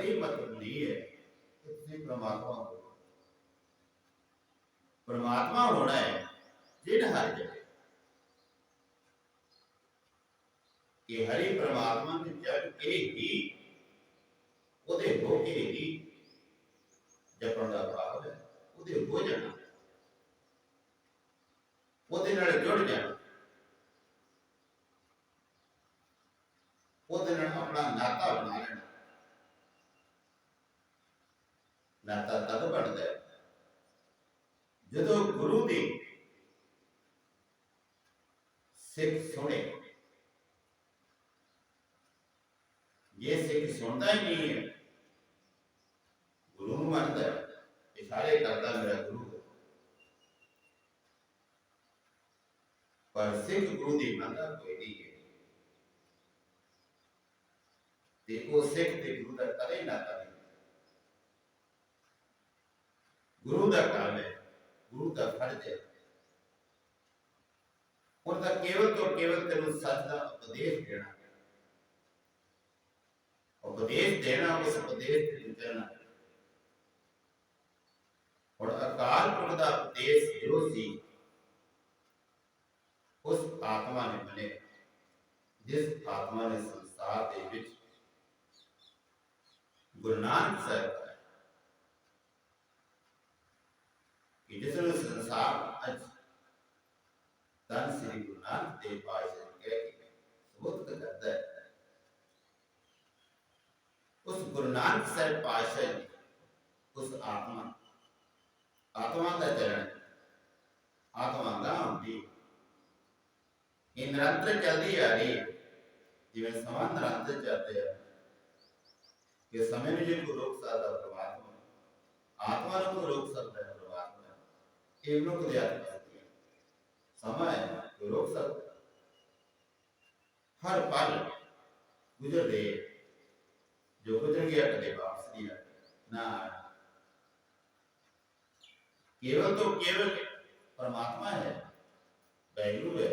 ਕਦੇ ਮਤਲਬ ਨਹੀਂ ਹੈ ਕਿ ਤੁਸੀਂ ਪ੍ਰਮਾਤਮਾ ਹੋ। ਪ੍ਰਮਾਤਮਾ ਹੋਣਾ ਹੈ ਜਿਹੜਾ ਹਰ ਜਗ੍ਹਾ ਕਿ ਹਰੀ ਪ੍ਰਮਾਤਮਾ ਦੇ ਜਗ ਕੇ ਹੀ, ਉਹਦੇ ਹੋ ਕੇ ਹੀ ਜਪਣ ਦਾ ਭਾਵ ਹੈ, ਉਹਦੇ ਹੋ ਜਾਣਾ। ਉਹਦੇ ਨਾਲ ਜੁੜ ਜਾਣਾ। ਉਹਦੇ ਨਾਲ ਆਪਣਾ ਨਾਤਾ ਬਣਾ ਲੈਣਾ। ਨਾਤਾ ਤਦ ਬਣਦਾ ਹੈ ਜਦੋਂ ਗੁਰੂ ਦੀ ਸਿੱਖ ਸੁਣੇ ਇਹ ਸਿੱਖ ਸੁਣਦਾ ਹੀ ਨਹੀਂ ਹੈ ਗੁਰੂ ਨੂੰ ਮੰਨਦਾ ਹੈ ਇਸ਼ਾਰੇ ਕਰਦਾ ਮੇਰਾ ਗੁਰੂ ਹੈ ਪਰ ਸਿੱਖ ਗੁਰੂ ਦੀ ਮੰਨਦਾ ਕੋਈ ਨਹੀਂ ਹੈ ਤੇ ਉਹ ਸਿੱਖ ਤੇ ਗੁਰੂ ਦਾ ਕਦੇ ਨਾਤਾ ਗੁਰੂ ਦਾ ਕੰਮ ਹੈ, ਗੁਰੂ ਦਾ ਫਰਜ਼ ਹੈ। ਉਹ ਤਾਂ ਕੇਵਲ ਤੋਂ ਕੇਵਲ ਤੈਨੂੰ ਸੱਚ ਦਾ ਉਪਦੇਸ਼ ਦੇਣਾ ਉਪਦੇਸ਼ ਦੇਣਾ, ਉਸ ਉਪਦੇਸ਼ ਤੇ ਚੱਲਣਾ ਔਰ ਅਕਾਲ ਪੁਰਖ ਦਾ ਉਪਦੇਸ਼ ਜੋ ਸੀ, ਉਸ ਆਤਮਾ ਨੇ ਬਣੇ ਜਿਸ ਆਤਮਾ ਨੇ ਸੰਸਾਰ ਦੇ ਵਿੱਚ Guru Nanak Sahib It is a sense of Then Sri उस गुरु सर पाशाह उस आत्मा आत्मा का चरण आत्मा का उठी ये निरंतर चलती आ रही जिवें समा निरंतर चलते आ कि समय में जो रोक सकता परमात्मा आत्मा को रोक सकता है केवलों को याद कर है। समय तो रोक सकता हर पल गुजर दे जो गुजर गया कदे वापस नहीं आता ना। केवल तो केवल परमात्मा है वैल्यू है।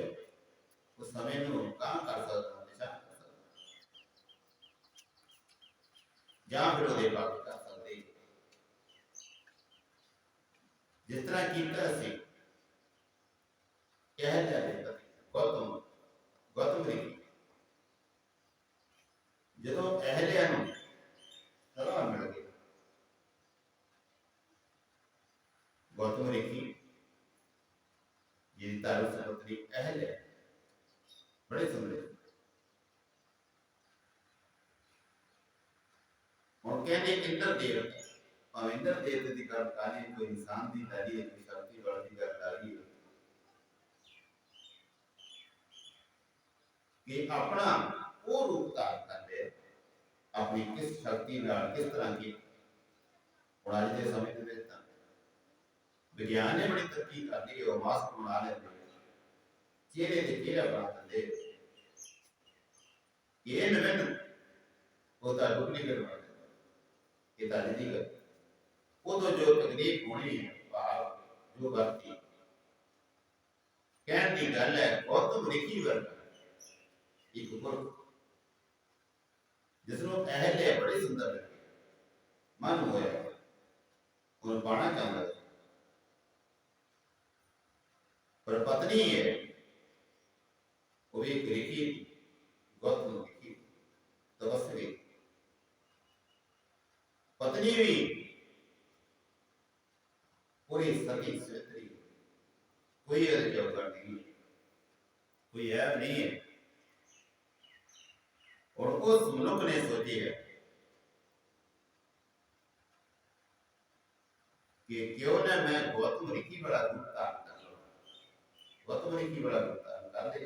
उस समय में काम कर सकता हमेशा कर सकता जहाँ फिर दे पाता ਜਿਸ ਤਰ੍ਹਾਂ ਕੀਤਾ ਸੀ ਇਹ ਜਾਵੇ ਗੌਤਮ ਗੌਤਮ ਨੇ ਜਦੋਂ ਅਹਲਿਆ ਨੂੰ ਸਲਾਹ ਮਿਲ ਗਈ ਗੌਤਮ ਰਿਖੀ ਜਿਹਦੀ ਤਾਰਫ ਸਪਤਰੀ ਅਹਲਿਆ ਬੜੇ ਸੁਣਦੇ ਹੁਣ ਕਹਿੰਦੇ ਇੰਦਰ ਦੇਵ ਭਾਵੇਂ ਇੰਦਰ ਦੇਵ ਦੀ ਗੱਲ ਕਰੀ ਕੋਈ ਇਨਸਾਨ ਦੀ ਕਰੀ ਹੈ ਕੋਈ ਸ਼ਕਤੀ ਵਾਲੀ ਦੀ ਗੱਲ ਕਰੀ ਹੈ ਕਿ ਆਪਣਾ ਉਹ ਰੂਪ ਧਾਰਨ ਕਰਦੇ ਆਪਣੀ ਕਿਸ ਸ਼ਕਤੀ ਨਾਲ ਕਿਸ ਤਰ੍ਹਾਂ ਕੀ ਹੁਣ ਅੱਜ ਦੇ ਸਮੇਂ ਦੇ ਵਿੱਚ ਤਾਂ ਵਿਗਿਆਨ ਨੇ ਬੜੀ ਤਰੱਕੀ ਕਰ ਲਈ ਉਹ ਮਾਸਕ ਬਣਾ ਲੈਂਦੇ ਚਿਹਰੇ ਦੇ ਚਿਹਰਾ ਬਣਾ ਦਿੰਦੇ ਇਹ ਨਵੇਂ ਉਹ ਤਾਂ ਡੁਪਲੀਕੇਟ ਬਣਾ ਦਿੰਦੇ ਇਹ ਤਾਂ ਨਹੀਂ वो तो जो तकलीफ़ होनी है जो बाकी कहने की गल है। और तो लिखी गल एक उम्र जिसनो अहल बड़ी सुंदर है मन होया और पाना चाहता है पर पत्नी है, वो भी एक लिखी गौतम लिखी तपस्वी। पत्नी भी कोई सभी स्वेत्री कोई अलग नहीं है। कोई है नहीं है। और उस मनुष्य ने सोची है कि क्यों ना मैं गौतम ऋषि बड़ा रूप कर लूँ। गौतम ऋषि बड़ा रूप दान कर दे।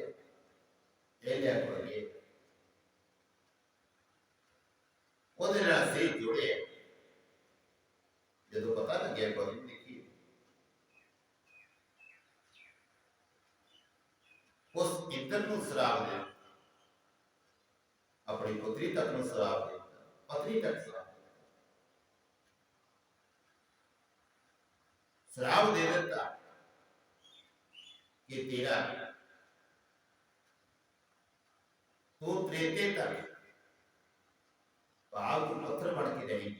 ले ले पत्नी तक श्राप श्राप दे देता कि तेरा तो त्रेते तक पाप पत्थर बन के रहेगी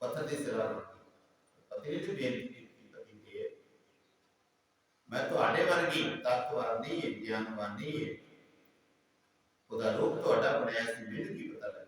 पत्थर से श्राप पत्नी से बेनती पति मैं तो आने वर्गी तत्ववान नहीं है, ज्ञानवान नहीं है। खुदा रूप तो हटा बनाया मिल की पता लगे।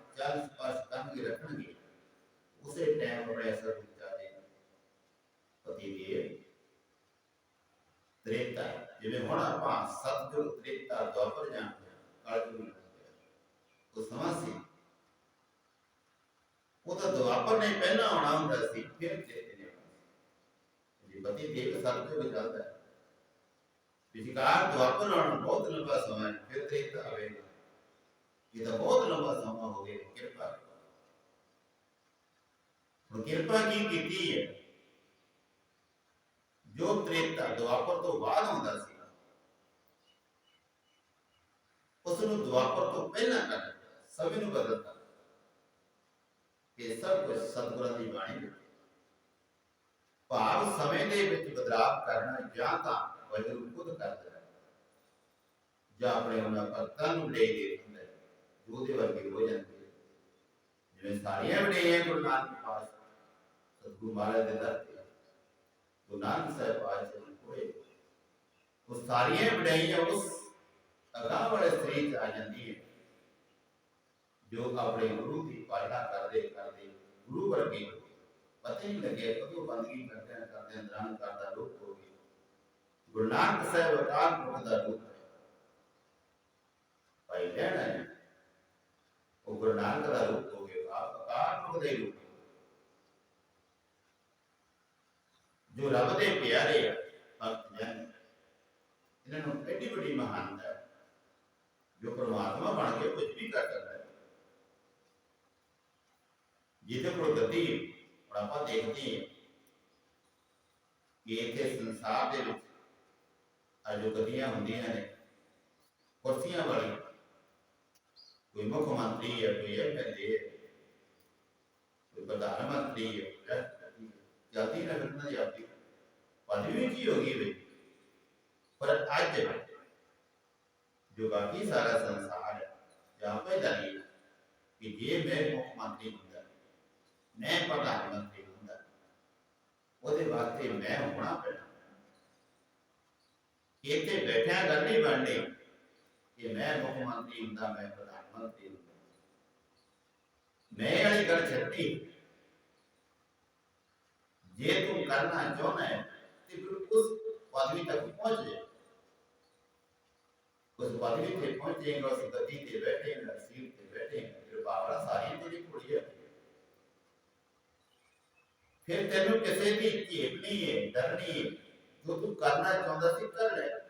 ਚੱਲ ਸਪਰਸ਼ ਕਰਨਗੇ ਰੱਖਣਗੇ ਉਸੇ ਟਾਈਮ ਆਪਣੇ ਅਸਰ ਵਿੱਚ ਆ ਜਾਏਗਾ ਪਤੀ ਦੇਵ ਤ੍ਰੇਤਾ ਜਿਵੇਂ ਹੁਣ ਆਪਾਂ ਸਤਿਗੁਰ ਤ੍ਰੇਤਾ ਦਵਾਪਰ ਜਾਣਦੇ ਹਾਂ ਕਲਯੁਗ ਉਹ ਸਮਾਂ ਸੀ ਉਹ ਤਾਂ ਦੁਆਪਰ ਨੇ ਪਹਿਲਾਂ ਆਉਣਾ ਹੁੰਦਾ ਸੀ ਫਿਰ ਤੇਰੇ ਨੇ ਆਉਣਾ ਸੀ ਜੀ ਪਤੀ ਦੇਵ ਸਤਿਗੁਰ ਚੱਲਦਾ ਹੈ ਵਿਚਕਾਰ ਦੁਆਪਰ ਆਉਣ ਨੂੰ ਬਹੁਤ ਲੰਬਾ ਸਮਾਂ ਹੈ ਫਿਰ ਤ੍ਰੇਤਾ ਆਵੇਗਾ ਇਹ ਤਾਂ ਬਹੁਤ ਲੰਬਾ ਸਮਾਂ ਹੋ ਗਿਆ ਕਿਰਪਾ ਹੁਣ ਕਿਰਪਾ ਕੀ ਕੀਤੀ ਹੈ? ਜੋ ਤ੍ਰੇਤਾ ਦੁਆਪਰ ਤੋਂ ਬਾਅਦ ਆਉਂਦਾ ਸੀ ਉਸ ਨੂੰ ਦੁਆਪਰ ਤੋਂ ਪਹਿਲਾਂ ਕਰ ਸਭ ਨੂੰ ਬਦਲਤਾ ਇਹ ਸਭ ਕੁਝ ਸਤਿਗੁਰਾਂ ਦੀ ਬਾਣੀ ਵਿੱਚ ਭਾਵ ਸਮੇਂ ਦੇ ਵਿੱਚ ਬਦਲਾਅ ਕਰਨਾ ਜਾਂ ਤਾਂ ਵਜਨ ਖੁਦ ਕਰਦਾ ਜਾਂ ਆਪਣੇ ਉਹਨਾਂ ਭਗਤਾਂ ਨੂੰ ਲੈ ਕੇ दूसरे वर्ग के हो जाते हैं जिन्हें साड़ियाँ बनाई हैं गुरु नानक के पास सतगुरु महाराज के दर पे, गुरु नानक साहब आज चरण हुए वो साड़ियाँ बनाई हैं उस अगाह वाले शरीर आ जाती है, जो अपने गुरु की पालना करते करते, गुरु वर्गे पता ही लगे कदों बंदगी करते हैं करते हैं ध्यान करता लोक हो गया गुरु नानक साहब अकाल पुरख का लोक है। भाई कहना है ਹੈ ਉਹ ਗੁਰੂ ਨਾਨਕ ਦਾ ਰੂਪ ਹੋ ਗਿਆ ਆਪ ਅਕਾਲ ਪੁਰਖ ਦਾ ਹੀ ਰੂਪ ਹੈ। ਜੋ ਰੱਬ ਦੇ ਪਿਆਰੇ ਆ ਭਗਤ ਜਨ ਇਹਨਾਂ ਨੂੰ ਐਡੀ ਵੱਡੀ ਮਹਾਨਤਾ ਹੈ ਜੋ ਪਰਮਾਤਮਾ ਬਣ ਕੇ ਕੁਝ ਵੀ ਕਰ ਸਕਦਾ ਹੈ ਜਿਹਦੇ ਕੋਲ ਗਤੀ ਹੈ, ਹੁਣ ਆਪਾਂ ਦੇਖਦੇ ਹਾਂ ਕਿ ਇੱਥੇ ਸੰਸਾਰ ਦੇ ਵਿੱਚ ਆ ਜੋ ਗਤੀਆਂ ਹੁੰਦੀਆਂ ਨੇ ਕੁਰਸੀਆਂ ਵਾਲੀ ਕੋਈ ਮੁੱਖ ਮੰਤਰੀ ਹੈ ਕੋਈ ਐਮਐਲਏ ਹੈ ਕੋਈ ਪ੍ਰਧਾਨ ਮੰਤਰੀ ਹੈ ਕੋਈ ਰਾਸ਼ਟਰਪਤੀ ਹੈ। ਜਾਤੀ ਨਾ ਫਿਰਨਾ ਜਾਤੀ ਪਦਵੀ ਕੀ ਹੋ ਗਈ ਬਈ ਪਰ ਅੱਜ ਜੋ ਬਾਕੀ ਸਾਰਾ ਸੰਸਾਰ ਹੈ ਜਾਂ ਪਹਿਲਾਂ ਹੀ ਕਿ ਜੇ ਮੈਂ ਮੁੱਖ ਮੰਤਰੀ ਹੁੰਦਾ ਮੈਂ ਪ੍ਰਧਾਨ ਮੰਤਰੀ ਹੁੰਦਾ ਉਹਦੇ ਵਾਸਤੇ ਮੈਂ ਹੋਣਾ ਪੈਣਾ ਇੱਥੇ ਬੈਠਿਆ ਗੱਲ ਨਹੀਂ ਬਣਨੀ ਕਿ ਮੈਂ ਮੁੱਖ ਮੰਤਰੀ ਹੁੰਦਾ ਮੈਂ ਪ੍ਰਧਾਨ ये तुम करना जो है उस पदवी तक पहुँच जाए उस पदवी पे उस गति पे बैठेंगे सीट पे बैठेंगे फिर बावड़ा तेरी है फिर किसी भी है, डरनी है, जो तू करना चाहता सी कर ले।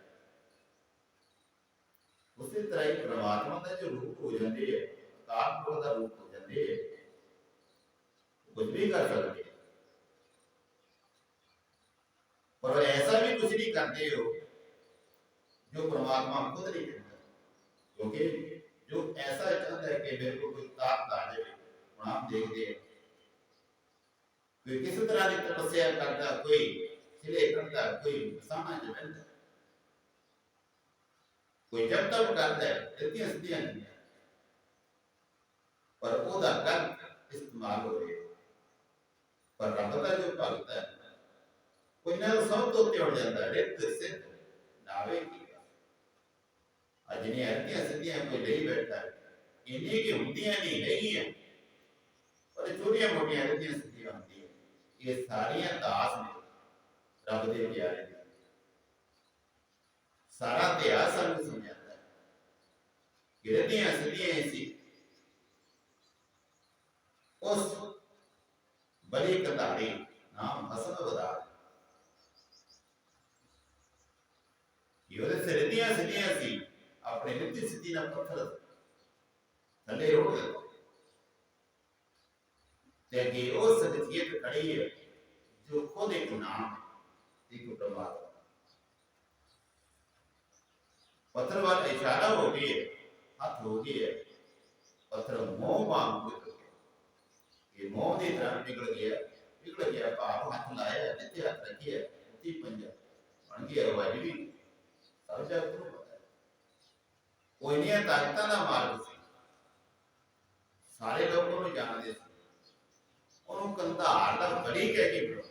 ਉਸੇ ਤਰ੍ਹਾਂ ਹੀ ਪ੍ਰਮਾਤਮਾ ਦਾ ਜੋ ਰੂਪ ਹੋ ਜਾਂਦੇ ਹੈ ਆਪ ਪੁਰਖ ਦਾ ਰੂਪ ਹੋ ਜਾਂਦੇ ਹੈ ਕੁਝ ਵੀ ਕਰ ਸਕਦੇ ਹੈ। ਪਰ ਉਹ ਐਸਾ ਵੀ ਕੁਝ ਨਹੀਂ ਕਰਦੇ ਹੋ ਜੋ ਪ੍ਰਮਾਤਮਾ ਖੁਦ ਨਹੀਂ ਕਰਦਾ ਕਿਉਂਕਿ ਜੋ ਐਸਾ ਚਾਹੁੰਦਾ ਹੈ ਕਿ ਮੇਰੇ ਕੋਲ ਕੋਈ ਤਾਕਤ ਆ ਜਾਵੇ ਹੁਣ ਆਪ ਦੇਖਦੇ ਹਾਂ ਕੋਈ ਕਿਸ ਤਰ੍ਹਾਂ ਦੀ ਤਪੱਸਿਆ ਕਰਦਾ ਕੋਈ ਸਿਲੇ ਕਰਦਾ कोई जब out करते that. Everything is the end. पर ओदा कर इस्तेमाल हो रही पर रबता जो पालता है, कोई ना तो सब तो त्योड़ जाता है रेत से नावे की अजनी अर्थी असतियाँ कोई ले बैठता है इन्हीं की हुंदियाँ नहीं नहीं है पर छोटियाँ मोटियाँ अर्थी असतियाँ होती है ये सारियाँ दास में रब दे प्यारे सारा त्याग सब कुछ समझ आता है। गिरतियाँ सुनिए ऐसी उस बलि कताड़ी नाम भस्म बदा योद से रितियाँ सुनिए ऐसी अपने नित्य सिद्धि न पत्थर। तले रोड ਤੇ ਕਿ ਉਹ ਸਤਿਗਤ ਕੜੀ ਹੈ ਜੋ ਖੁਦ ਇੱਕ ਨਾਮ ਹੈ ਇੱਕ ਪ੍ਰਵਾਹ पत्र वाला इशारा हो गई हथ हो गई पत्र मोह मांग ये मोह की तरह निकल गया निकल गया भाव हाथ लाया नित्य हाथ रखिए नित्य पंजा बन गया वाजबी सब जग को ਕੋਈ ਨਹੀਂ ਤਾਕਤਾਂ ਦਾ ਮਾਲਕ ਸੀ ਸਾਰੇ ਲੋਕ ਉਹਨੂੰ ਜਾਣਦੇ ਸੀ ਉਹਨੂੰ ਕੰਧਾਰ ਦਾ ਬੜੀ ਕਹਿ ਕੇ ਬੁਲਾਉਂਦੇ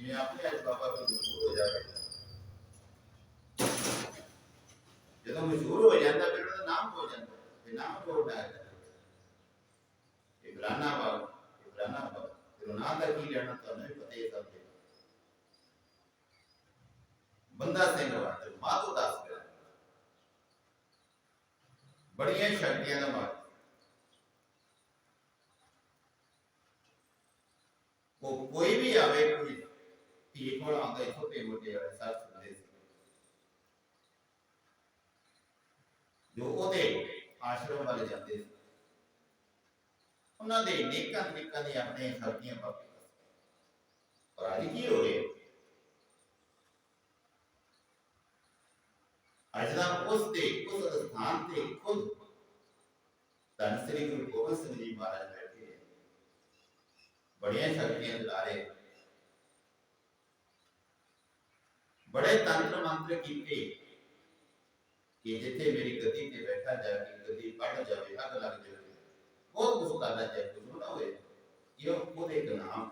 मैं अपने हो जाता नाम हो जाता नाम बाग बाग फिर ना तक ही लेना तो नहीं पता ये सब बंदा सिंह दास बड़िया शक्तियाँ वो कोई भी आवे कोई ਕੋਈ ਵੀ ਆਵੇ ਕੋਈ ਧੀ ਕੋਲ ਆਉਂਦਾ ਹੈ ਛੋਟੇ ਮੋਟੇ ਵਾਲੇ ਸਭ ਸੁਣਦੇ ਸੀ ਜੋ ਉਹਦੇ ਆਸ਼ਰਮ ਵੱਲ ਜਾਂਦੇ ਸੀ ਉਹਨਾਂ ਦੇ ਨੇਕਾਂ ਤਰੀਕਾਂ ਦੀ ਆਪਣੇ ਸ਼ਕਤੀਆਂ ਬਾਕੀ ਪਰ ਅੱਜ ਕੀ ਹੋ ਰਿਹਾ ਅੱਜ ਦਾ ਉਸ ਦੇ ਉਸ ਸਥਾਨ ਤੇ ਖੁਦ ਧੰਨ ਸ੍ਰੀ ਗੁਰੂ ਗੋਬਿੰਦ ਸਿੰਘ ਜੀ ਮਹਾਰਾਜ ਬੈਠੇ ਹੈ। ਬੜੀਆਂ ਸ਼ਕਤੀਆਂ ਚਲਾ ਰਹੇ बड़े तंत्र मंत्र कीते कि जिथे मेरी गति ते बैठा जाके गति पट जावे हद लग जावे बहुत कुछ करना चाहिए, कुछ ना होए। यो खुद एक नाम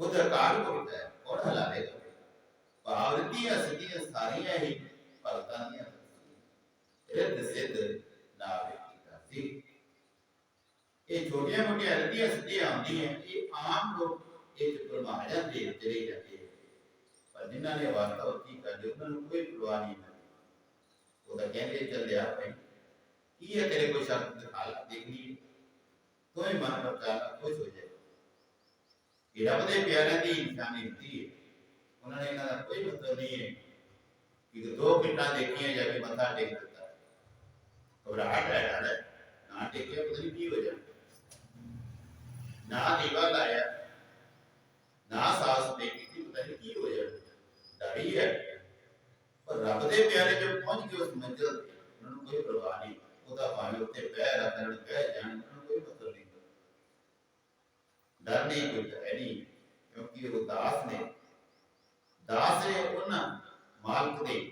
खुद अकाल को है, और हलावेगा पावती सारी है ही भगतां दी रिद्ध सिद्ध नावे कीता सी ये छोटियाँ मोटियाँ रिद्धियाँ सिद्धियाँ आंदी हैं, ये आम लोग ખેત ઉપર માર્યા તે તે જકે પણ નિનાને વાર્તા હતી કે જોનનું કોઈ પુરવાની નથી वो तो कहते चल दिया भाई ये तेरे को शब्द हालत देखनी तो ही मन बच्चा खुश हो जाए रब दे प्यारे दी इंसानी होती है उन्होंने इनका कोई मतलब नहीं है कि दो पिटा देखी है जाके बंदा टेक देता ना टेके आया ਟੇਕਿਆ ਪਤਾ ਨਹੀਂ ਕੀ ਹੋ ਜਾਣਾ ਨਾ ਦੀਵਾ ਲਾਇਆ ਨਾ ਸਾਸ ਦੇ ਕੀਤੀ ਪਤਾ ਨਹੀਂ ਕੀ ਹੋ ਜਾਣਾ ਡਰ ਹੀ ਹੈ ਪਰ ਰੱਬ ਦੇ ਪਿਆਰੇ ਜਦ ਪਹੁੰਚ ਗਏ ਉਸ ਮੰਜ਼ਿਲ ਤੇ ਉਹਨਾਂ ਨੂੰ ਕੋਈ ਪਰਵਾਹ ਨਹੀਂ ਉਹਦਾ ਭਾਵੇਂ ਉੱਤੇ ਪੈਰ ਰੱਖਣ ਬਹਿ ਜਾਣ ਉਹਨਾਂ ਨੂੰ ਕੋਈ ਮਤਲਬ ਨਹੀਂ ਡਰ ਨਹੀਂ ਕੋਈ ਹੈ ਨਹੀਂ ਕਿਉਂਕਿ ਉਹ ਦਾਸ ਨੇ ਦਾਸ ਹੈ ਉਹਨਾਂ ਮਾਲਕ ਦੇ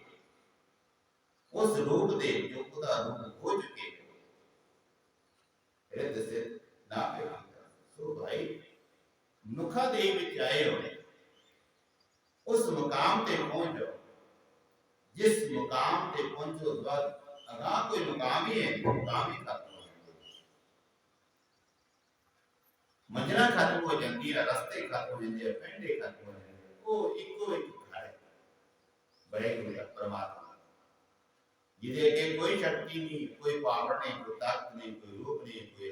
ਉਸ ਰੂਪ ਦੇ ਜੋ ਉਹਦਾ ਰੂਪ ਹੋ ਚੁੱਕੇ ਇਹ ਦੱਸੇ ਨਾ ਪਿਆ ਸੋ ਭਾਈ ਮਨੁੱਖਾ ਦੇ ਵਿੱਚ ਆਏ ਹੋਏ ਉਸ ਮੁਕਾਮ ਤੇ ਪਹੁੰਚ ਜਾਓ ਜਿਸ ਮੁਕਾਮ ਤੇ ਪਹੁੰਚੋ ਉਸ ਬਾਅਦ ਅਗਾਹ ਕੋਈ ਮੁਕਾਮ ਹੀ ਹੈ ਮੁਕਾਮ ਹੀ ਖਤਮ ਹੋ ਜਾਂਦਾ ਮੰਜ਼ਿਲਾਂ ਖਤਮ ਹੋ ਜਾਂਦੀ ਹੈ ਰਸਤੇ ਖਤਮ ਹੋ ਜਾਂਦੇ ਆ ਪਿੰਡੇ ਖਤਮ ਹੋ ਜਾਂਦੇ ਆ। ਉਹ ਇੱਕੋ ਇੱਕ ਘਰ ਹੈ ਬੜੇ ਗੁਰੂ ਪਰਮਾਤਮਾ ਜਿਹਦੇ ਅੱਗੇ ਕੋਈ ਸ਼ਕਤੀ ਨਹੀਂ ਕੋਈ ਪਾਵਰ ਨਹੀਂ ਕੋਈ ਤਾਕਤ ਨਹੀਂ ਕੋਈ ਰੂਪ ਨਹੀਂ ਕੋਈ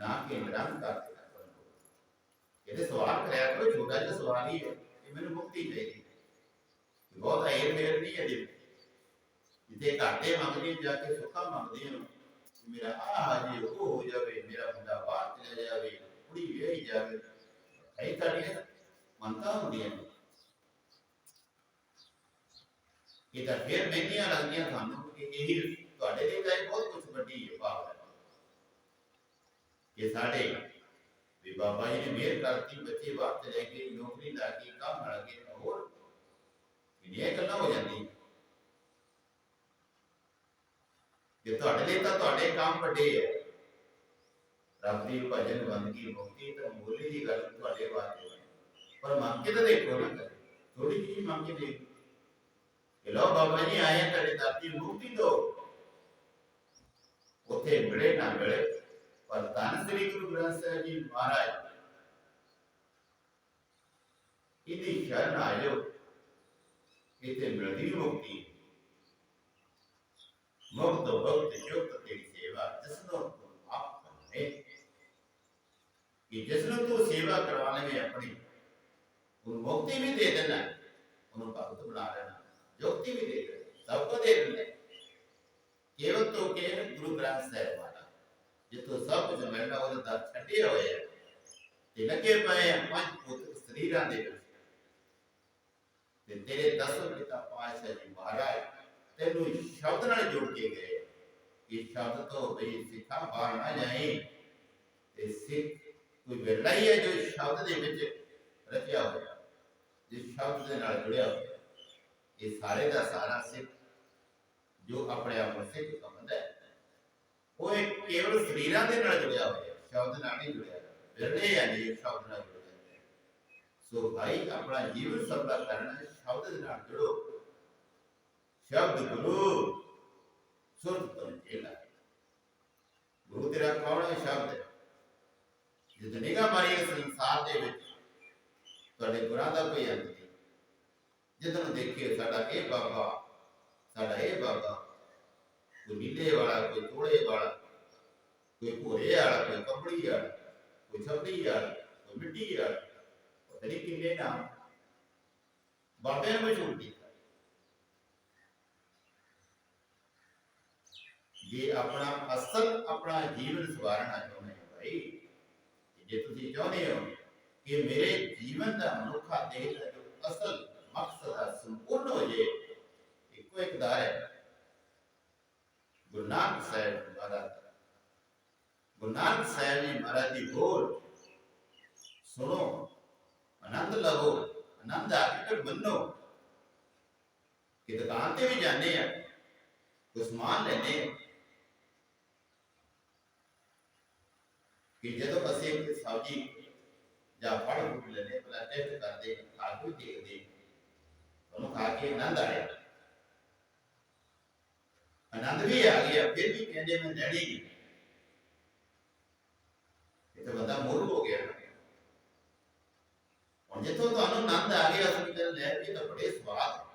ਨਿਰੰਕਾਰ ਦੇ ਘਰ ਦਾ ਹੋਵੇ ਇਹਦੇ ਸਵਾਲ ਕਰਿਆ ਕਰੋ ਛੋਟਾ ਜਿਹਾ ਸਵਾਲ ਹੀ ਹੈ ਕਿ ਮੈਨੂੰ ਮੁਕਤੀ ਚਾਹੀਦੀ ਹੈ। ਬਹੁਤ ਏਰ ਮੇਰ ਨਹੀਂ ਹੈ ਜੀ। ਜਿੱਥੇ ਘਾਟੇ ਮੰਗਦੇ, ਜਾ ਕੇ ਸੁੱਖਾ ਮੰਗਦੇ ਹੋ ਮੇਰਾ ਆਹ ਜੀ, ਉਹ ਹੋ ਜਾਵੇ, ਮੇਰਾ ਮੁੰਡਾ ਬਾਹਰ ਚਲਾ ਜਾਵੇ, ਕੁੜੀ ਵਿਆਹੀ ਜਾਵੇ। ਇਹ ਤੁਹਾਡੀਆਂ ਮੰਨਤਾ ਹੁੰਦੀਆਂ ਨੇ। ਇਹ ਤਾਂ ਫਿਰ ਮਹਿੰਗੀਆਂ ਲੱਗਦੀਆਂ ਤੁਹਾਨੂੰ ਕਿ ਇਹ ਤੁਹਾਡੇ ਲਈ ਤਾਂ ਇਹ ਬਹੁਤ ਕੁਝ ਵੱਡੀ ਹੈ ਭਾਵ ਹੈ ਕਿ ਸਾਡੇ ਵੀ ਬਾਬਾ ਜੀ ਨੇ ਮਿਹਰ ਕਰਤੀ ਬੱਚੇ ਬਾਹਰ ਚਲੇ ਗਏ ਨੌਕਰੀ ਲੱਗ ਗਈ ਕੰਮ ਮਿਲ ਗਿਆ ਹੋਰ ਇਹ ਗੱਲਾਂ ਹੋ ਜਾਂਦੀਆਂ ਕਿ ਤੁਹਾਡੇ ਲਈ ਤਾਂ ਤੁਹਾਡੇ ਕੰਮ ਵੱਡੇ ਹੈ ਰੱਬ ਦੀ ਭਜਨ ਬੰਦਗੀ ਮੁਕਤੀ ਤਾਂ ਮੂਲੀ ਦੀ ਗੱਲ ਤੁਹਾਡੇ ਵਾਸਤੇ ਹੈ। ਪਰ ਮੰਗ ਕੇ ਤਾਂ ਦੇਖੋ ਨਾ ਥੋੜੀ ਜਿਹੀ ਮੰਗ ਕੇ ਦੇਖੋ ਕਿ ਲੋ ਬਾਬਾ ਜੀ ਆਏ ਆ ਤੁਹਾਡੇ ਦਾਤੀ ਨੂੰ ਮੁਕਤੀ ਦੋ ਉੱਥੇ ਮਿਲੇ ਨਾ ਮਿਲੇ पर धन श्री गुरु ग्रंथ साहब जी महाराज इति शरण आयो इते मिलती मुक्ति, मुक्त भक्त युक्त तेरी सेवा जिसनो तुम आप करने कि जिसनो तू सेवा करवाने में अपनी उन मुक्ति भी दे देना उन भक्त बना देना युक्ति भी दे देना सबको दे देना केवल तो केवल गुरु ग्रंथ साहब ਕੇਵਲ ਗੁਰੂ ਗ੍ਰੰਥ ਸਾਹਿਬ ਵਾਲਾ ਜਿੱਥੋਂ ਸਭ ਕੁਝ ਮਿਲਣਾ ਉਹਦੇ ਦਰ ਛੱਡੇ ਹੋਏ ਆ ਤੇ ਲੱਗੇ ਪਏ ਆ ਪੰਜ ਪੁੱਤ ਸਰੀਰਾਂ ਦੇ ਵਿੱਚ ਤੇ ਤੇਰੇ ਦਸਮ ਪਿਤਾ ਪਾਤਸ਼ਾਹ ਜੀ ਮਹਾਰਾਜ ਤੈਨੂੰ ਸ਼ਬਦ ਨਾਲ ਜੋੜ ਕੇ ਗਏ ਇਹ ਸ਼ਬਦ ਤੋਂ ਬਈ ਸਿੱਖਾ ਬਾਹਰ ਨਾ ਜਾਏ ਤੇ ਸਿੱਖ ਕੋਈ ਵੇਲਾ ਹੀ ਹੈ ਜੋ ਸ਼ਬਦ ਦੇ ਵਿੱਚ ਰਚਿਆ ਹੋਇਆ ਜਿਸ ਸ਼ਬਦ ਦੇ ਨਾਲ ਜੁੜਿਆ ਹੋਇਆ ਇਹ ਸਾਰੇ ਦਾ ਸਾਰਾ ਸਿੱਖ ਜੋ ਆਪਣੇ ਆਪ ਨੂੰ ਸਿੱਖ ਸਮਝਦਾ ਹੈ ਉਹ ਇੱਕ ਕੇਵਲ ਸਰੀਰਾਂ ਦੇ ਨਾਲ ਜੁੜਿਆ ਹੋਇਆ ਸ਼ਬਦ ਨਾਲ ਨਹੀਂ ਜੁੜਿਆ, ਵਿਰਲੇ ਹੈ ਜੀ ਸ਼ਬਦ ਨਾਲ ਜੁੜਿਆ ਸੋ ਭਾਈ, ਆਪਣਾ ਜੀਵਨ ਸਫਲਾ ਕਰਨਾ ਸ਼ਬਦ ਦੇ ਨਾਲ ਜੁੜੋ। ਸ਼ਬਦ ਗੁਰੂ ਸੁਰਤ ਤੋਂ ਜੇਲਾ ਗੁਰੂ ਤੇਰਾ ਕੌਣ ਹੈ ਸ਼ਬਦ? ਹੈ ਜਿਸ ਮਾਰੀ ਸੰਸਾਰ ਦੇ ਵਿੱਚ, ਤੁਹਾਡੇ ਗੁਰਾਂ ਦਾ ਕੋਈ ਅੰਤ ਨਹੀਂ। ਜਦੋਂ ਦੇਖੀਏ ਸਾਡਾ ਇਹ ਬਾਬਾ, ਸਾਡਾ ਇਹ ਬਾਬਾ ਕੋਈ ਨੀਲੇ ਵਾਲਾ ਕੋਈ ਥੋੜੇ ਵਾਲਾ ਕੋਈ ਭੋਰੇ ਵਾਲਾ ਕੋਈ ਕੰਬੜੀ ਵਾਲਾ ਕੋਈ ਛੱਡੀ ਵਾਲਾ ਕੋਈ ਮਿੱਟੀ ਵਾਲਾ ਪਤਾ ਨਹੀਂ ਕਿੰਨੇ ਨਾਮ ਬਾਬੇ ਨੇ ਮਸ਼ਹੂਰ ਕੀਤਾ ਜੇ ਆਪਣਾ ਅਸਲ ਆਪਣਾ ਜੀਵਨ ਸਵਾਰਨਾ ਚਾਹੁੰਦੇ ਹੋ ਭਾਈ ਜੇ ਤੁਸੀਂ ਚਾਹੁੰਦੇ ਹੋ ਕਿ ਮੇਰੇ ਜੀਵਨ ਦਾ ਮਨੁੱਖਾ ਦੇਹ ਦਾ ਜੋ ਅਸਲ ਮਕਸਦ ਹੈ ਸੰਪੂਰਨ ਹੋ ਜੇ ਇੱਕੋ ਇੱਕ ਦਰ ਹੈ ਗੁਰੂ ਨਾਨਕ ਸਾਹਿਬ ਮਹਾਰਾਜ ਗੁਰੂ ਨਾਨਕ ਜੀ ਮਹਾਰਾਜ ਦੀ ਬੋਲ ਸੁਣੋ, ਆਨੰਦ ਲਵੋ, ਆਨੰਦ ਆ ਕੇ ਕਿ ਦੁਕਾਨ ਤੇ ਵੀ ਜਾਂਦੇ ਆ ਕੁਝ ਸਮਾਨ ਆ। ਕਿ ਜਦੋਂ ਅਸੀਂ ਇੱਕ ਸਬਜ਼ੀ ਜਾਂ ਫਲ ਫੁੱਟ ਲੈਣੇ ਪਹਿਲਾਂ ਟੈਸਟ ਕਰਦੇ ਖਾ ਕੇ ਦੇਖਦੇ ਉਹਨੂੰ ਖਾ ਕੇ ਆਨੰਦ ਆਇਆ। ਆਨੰਦ ਵੀ ਆ ਗਿਆ ਫਿਰ ਵੀ ਕਹਿੰਦੇ ਮੈਂ ਲੈਣੀ ਨਹੀਂ ਇਹ ਤਾਂ ਬੰਦਾ ਮੁਰ ਹੋ ਗਿਆ। ਹੁਣ ਜਿੱਥੋਂ ਤੁਹਾਨੂੰ ਆਨੰਦ ਆ ਗਿਆ, ਅਸੀਂ ਕਹਿੰਦੇ ਲੈ ਇਹ ਤਾਂ ਬੜੇ ਸਵਾਦ।